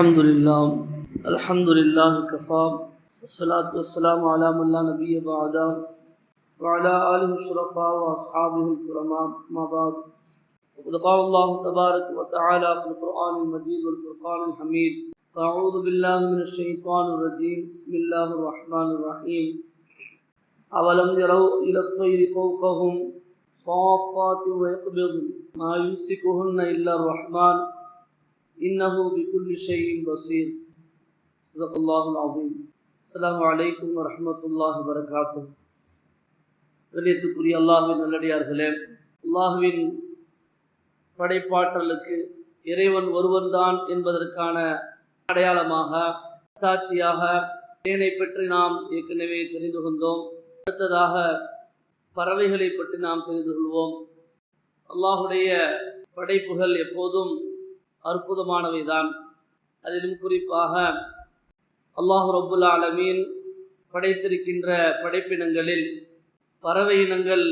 الحمد لله الحمد لله كفى والصلاة والسلام على من لا نبي بعده وعلى آله الشرفاء وأصحابه الكرماء ما بعد. وقد قال الله تبارك وتعالى في القرآن المجيد والفرقان الحميد فأعوذ بالله من الشيطان الرجيم بسم الله الرحمن الرحيم أولم يروا إلى الطير فوقهم صافات ويقبض ما يمسكهن إلا الرحمن. இன்னஹு பிகுல்லி ஷையின் பசீர் சதகுல்லாஹுல் ஆதீம் அஸ்லாம் வலைக்கும் வரமத்துல்லாஹ் வரகாத்தும் வெளியத்துக்குரிய அல்லாஹுவின் நல்லடியார்களே அல்லாஹுவின் படைப்பாற்றலுக்கு இறைவன் ஒருவன்தான் என்பதற்கான அடையாளமாக அத்தாட்சியாக தேனை பற்றி நாம் ஏற்கனவே தெரிந்து கொண்டோம். அடுத்ததாக பறவைகளை பற்றி நாம் தெரிந்து கொள்வோம். அல்லாஹுடைய படைப்புகள் எப்போதும் அற்புதமானவை தான் அதிலும் குறிப்பாக அல்லாஹு ரபுல் ஆலமீன் படைத்திருக்கின்ற படைப்பினங்களில் பறவை இனங்கள்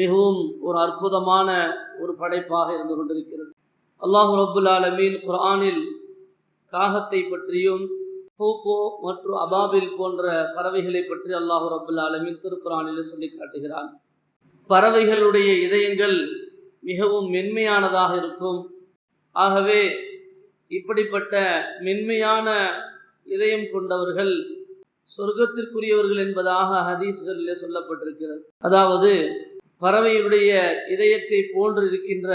மிகவும் ஒரு அற்புதமான ஒரு படைப்பாக இருந்து கொண்டிருக்கிறது. அல்லாஹு ரபுல் ஆலமீன் குர்ஆனில் காகத்தை பற்றியும் பூப்போ மற்றும் அபாபில் போன்ற பறவைகளை பற்றி அல்லாஹு ரபுல் ஆலமீன் திருக்குறானில் சொல்லி காட்டுகிறான். பறவைகளுடைய இதயங்கள் மிகவும் மென்மையானதாக இருக்கும். ஆகவே இப்படிப்பட்ட மென்மையான இதயம் கொண்டவர்கள் சொர்க்கத்திற்குரியவர்கள் என்பதாக ஹதீஸ்களிலே சொல்லப்பட்டிருக்கிறது. அதாவது பறவையுடைய இதயத்தை போன்று இருக்கின்ற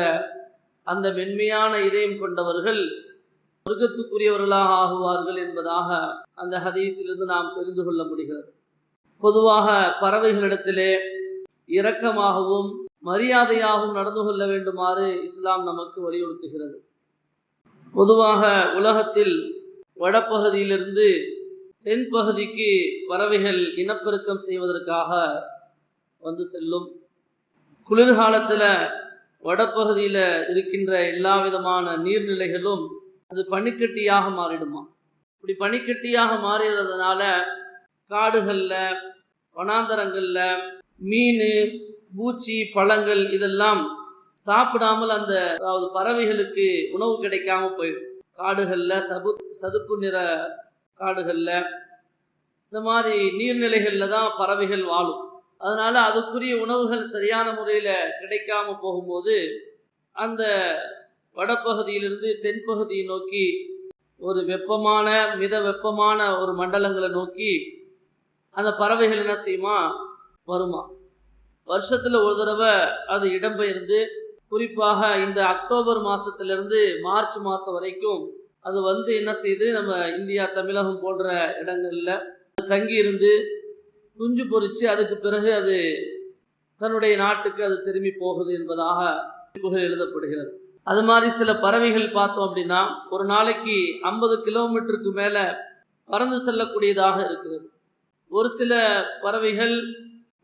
அந்த மென்மையான இதயம் கொண்டவர்கள் சொர்க்கத்துக்குரியவர்களாக ஆகுவார்கள் என்பதாக அந்த ஹதீஸிலிருந்து நாம் தெரிந்து கொள்ள முடிகிறது. பொதுவாக பறவைகளிடத்திலே இரக்கமாகவும் மரியாதையாகவும் நடந்து கொள்ள வேண்டுமாறு இஸ்லாம் நமக்கு வலியுறுத்துகிறது. பொதுவாக உலகத்தில் வடப்பகுதியிலிருந்து தென்பகுதிக்கு பறவைகள் இனப்பெருக்கம் செய்வதற்காக வந்து செல்லும். குளிர்காலத்தில் வடப்பகுதியில் இருக்கின்ற எல்லா விதமான நீர்நிலைகளும் அது பனிக்கட்டியாக மாறிடுமா? இப்படி பனிக்கட்டியாக மாறுறதுனால காடுகளில் வனாந்தரங்களில் மீன் பூச்சி பழங்கள் இதெல்லாம் சாப்பிடாமல் அந்த அதாவது பறவைகளுக்கு உணவு கிடைக்காம போயிடும். காடுகளில் சபு சதுப்பு நிற காடுகளில் இந்த மாதிரி நீர்நிலைகளில் தான் பறவைகள் வாழும். அதனால் அதுக்குரிய உணவுகள் சரியான முறையில் கிடைக்காம போகும்போது அந்த வடப்பகுதியிலிருந்து தென்பகுதியை நோக்கி ஒரு வெப்பமான மித வெப்பமான ஒரு மண்டலங்களை நோக்கி அந்த பறவைகள் என்ன செய்யுமா? வருமா. வருஷத்தில் ஒரு தடவை அது இடம்பெயர்ந்து குறிப்பாக இந்த அக்டோபர் மாதத்துலேருந்து மார்ச் மாதம் வரைக்கும் அது வந்து என்ன செய்யுது நம்ம இந்தியா தமிழகம் போன்ற இடங்களில் தங்கி இருந்து குஞ்சு பொறிச்சு அதுக்கு பிறகு அது தன்னுடைய நாட்டுக்கு அது திரும்பி போகுது என்பதாக புகழ் எழுதப்படுகிறது. அது மாதிரி சில பறவைகள் பார்த்தோம் அப்படின்னா ஒரு நாளைக்கு ஐம்பது கிலோமீட்டருக்கு மேலே பறந்து செல்லக்கூடியதாக இருக்கிறது. ஒரு சில பறவைகள்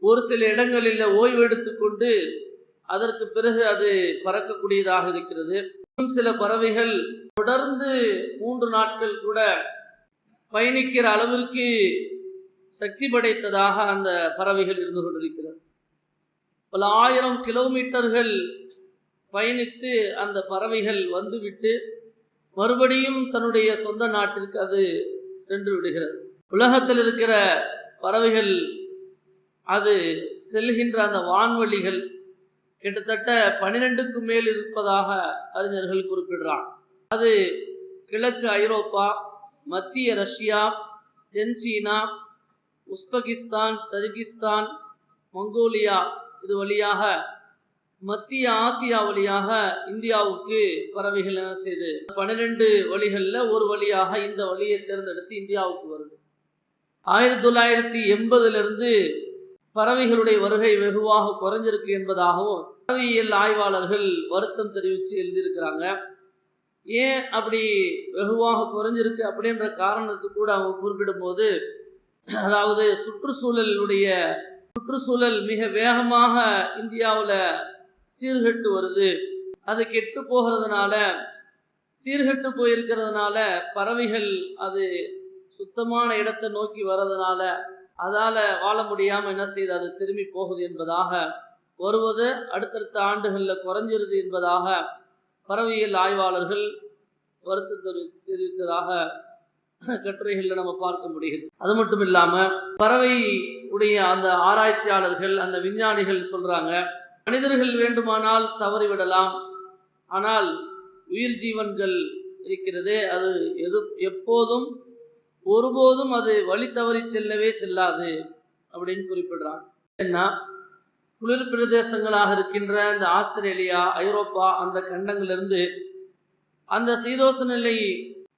ஒரு சில இடங்களில் ஓய்வு எடுத்துக்கொண்டு அதற்கு பிறகு அது பறக்கக்கூடியதாக இருக்கிறது. சில பறவைகள் தொடர்ந்து மூன்று நாட்கள் கூட பயணிக்கிற அளவிற்கு சக்தி படைத்ததாக அந்த பறவைகள் இருந்து கொண்டிருக்கிறது. பல ஆயிரம் கிலோமீட்டர்கள் பயணித்து அந்த பறவைகள் வந்துவிட்டு மறுபடியும் தன்னுடைய சொந்த நாட்டிற்கு அது சென்று விடுகிறது. உலகத்தில் இருக்கிற பறவைகள் அது செல்கின்ற அந்த வான்வழிகள் கிட்டத்தட்ட பனிரெண்டுக்கு மேல் இருப்பதாக அறிஞர்கள் குறிப்பிடுறான். அது கிழக்கு ஐரோப்பா மத்திய ரஷ்யா தென் சீனா தஜிகிஸ்தான் மங்கோலியா இது வழியாக மத்திய ஆசியா வழியாக இந்தியாவுக்கு பறவைகள் என்ன செய்து. பன்னிரெண்டு வழிகளில் ஒரு வழியாக இந்த வழியை தேர்ந்தெடுத்து இந்தியாவுக்கு வருது. ஆயிரத்தி தொள்ளாயிரத்தி எண்பதுலேருந்து பறவைகளுடைய வருகை வெகுவாக குறைஞ்சிருக்கு என்பதாகவும் பறவையியல் ஆய்வாளர்கள் வருத்தம் தெரிவித்து எழுதியிருக்கிறாங்க. ஏன் அப்படி வெகுவாக குறைஞ்சிருக்கு அப்படின்ற காரணத்துக்கு கூட அவங்க குறிப்பிடும்போது அதாவது சுற்றுச்சூழலுடைய சுற்றுச்சூழல் மிக வேகமாக இந்தியாவில் சீர்கெட்டு வருது. அது கெட்டு போகிறதுனால சீர்கெட்டு போயிருக்கிறதுனால பறவைகள் அது சுத்தமான இடத்தை நோக்கி வர்றதுனால அதால் வாழ முடியாமல் என்ன செய்து அது திரும்பி போகுது என்பதாக வருவது அடுத்தடுத்த ஆண்டுகளில் குறைஞ்சிருது என்பதாக பறவையியல் ஆய்வாளர்கள் வருத்தம் தெரிவித்ததாக கட்டுரைகளில் நம்ம பார்க்க முடியுது. அது மட்டும் இல்லாம பறவை உடைய அந்த ஆராய்ச்சியாளர்கள் அந்த விஞ்ஞானிகள் சொல்றாங்க மனிதர்கள் வேண்டுமானால் தவறிவிடலாம் ஆனால் உயிர் ஜீவன்கள் இருக்கிறது அது எது எப்போதும் ஒருபோதும் அது வழி தவறி செல்லவே செல்லாது அப்படின்னு குறிப்பிடுறான் என்ன குளிர் பிரதேசங்களாக இருக்கின்ற இந்த ஆஸ்திரேலியா ஐரோப்பா அந்த கண்டங்களிலிருந்து அந்த சீதோச நிலை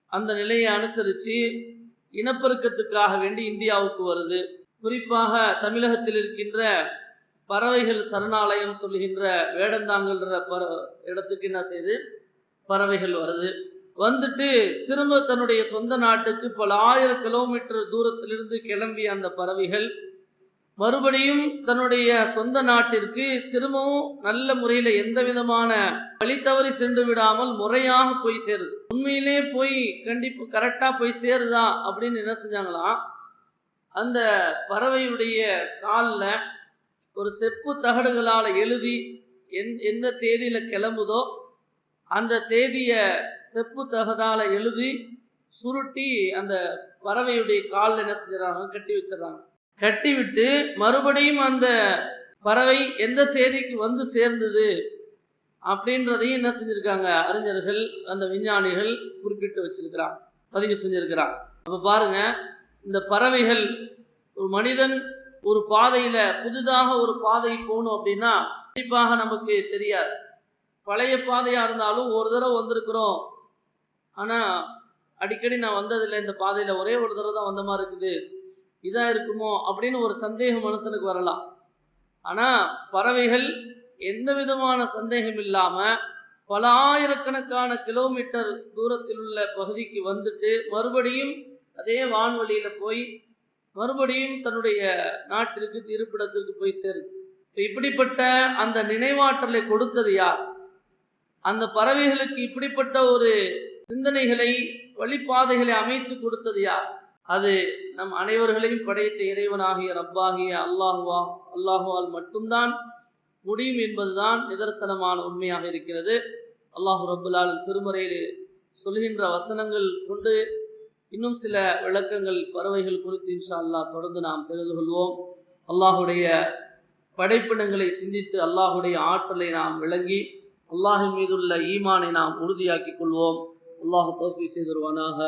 அந்த நிலையை அனுசரித்து இனப்பெருக்கத்துக்காக வேண்டி இந்தியாவுக்கு வருது. குறிப்பாக தமிழகத்தில் இருக்கின்ற பறவைகள் சரணாலயம் சொல்லுகின்ற வேடந்தாங்கல்ன்ற பற இடத்துக்கு என்ன செய்து? பறவைகள் வருது. வந்துட்டு திரும்ப தன்னுடைய சொந்த நாட்டுக்கு பல ஆயிரம் கிலோமீட்டர் தூரத்திலிருந்து கிளம்பிய அந்த பறவைகள் மறுபடியும் தன்னுடைய சொந்த நாட்டிற்கு திரும்பவும் நல்ல முறையில் எந்த விதமான வழி தவறி சென்று விடாமல் முறையாக போய் சேருது. உண்மையிலே போய் கண்டிப்பு கரெக்டாக போய் சேருதா அப்படின்னு என்ன செஞ்சாங்களாம்? அந்த பறவையுடைய காலில் ஒரு செப்பு தகடுகளால் எழுதி எந் எந்த தேதியில் கிளம்புதோ அந்த தேதியை செப்பு தகடால் எழுதி சுருட்டி அந்த பறவையுடைய காலில் என்ன செஞ்சிடறாங்க? கட்டி வச்சிடறாங்க. கட்டிவிட்டு மறுபடியும் அந்த பறவை எந்த தேதிக்கு வந்து சேர்ந்தது அப்படின்றதையும் என்ன செஞ்சுருக்காங்க அறிஞர்கள் அந்த விஞ்ஞானிகள் குறிப்பிட்டு வச்சிருக்கிறான் பதிவு செஞ்சுருக்கிறான் அப்போ பாருங்க இந்த பறவைகள் ஒரு மனிதன் ஒரு பாதையில் புதிதாக ஒரு பாதை போகணும் அப்படின்னா கண்டிப்பாக நமக்கு தெரியாது. பழைய பாதையாக இருந்தாலும் ஒரு தடவை வந்திருக்கிறோம். ஆனால் அடிக்கடி நான் வந்ததில்லை இந்த பாதையில் ஒரே ஒரு தடவை தான் வந்த மாதிரி இருக்குது. இதாக இருக்குமோ அப்படின்னு ஒரு சந்தேகம் மனுஷனுக்கு வரலாம். ஆனால் பறவைகள் எந்த விதமான சந்தேகம் இல்லாமல் பல ஆயிரக்கணக்கான கிலோமீட்டர் தூரத்தில் உள்ள பகுதிக்கு வந்துட்டு மறுபடியும் அதே வான்வழியில் போய் மறுபடியும் தன்னுடைய நாட்டிற்கு திருப்பிடத்திற்கு போய் சேருது. இப்போ இப்படிப்பட்ட அந்த நினைவாற்றலை கொடுத்தது யார்? அந்த பறவைகளுக்கு இப்படிப்பட்ட ஒரு சிந்தனைகளை வழிபாதைகளை அமைத்து கொடுத்தது யார்? அது நம் அனைவர்களையும் படைத்த இறைவனாகிய ரப்பாகிய அல்லாஹுவா அல்லாஹுவால் மட்டும்தான் முடியும் என்பதுதான் நிதர்சனமான உண்மையாக இருக்கிறது. அல்லாஹு ரபுல்லால் திருமறையில் சொல்கின்ற வசனங்கள் கொண்டு இன்னும் சில விளக்கங்கள் பறவைகள் குறித்து இன்ஷா அல்லாஹ் தொடர்ந்து நாம் தெரிந்து கொள்வோம். அல்லாஹுடைய படைப்பினங்களை சிந்தித்து அல்லாஹுடைய ஆற்றலை நாம் விளங்கி அல்லாஹின் மீதுள்ள ஈமானை நாம் உறுதியாக்கிக் கொள்வோம். அல்லாஹு தோஃபி செய்தருவானாக.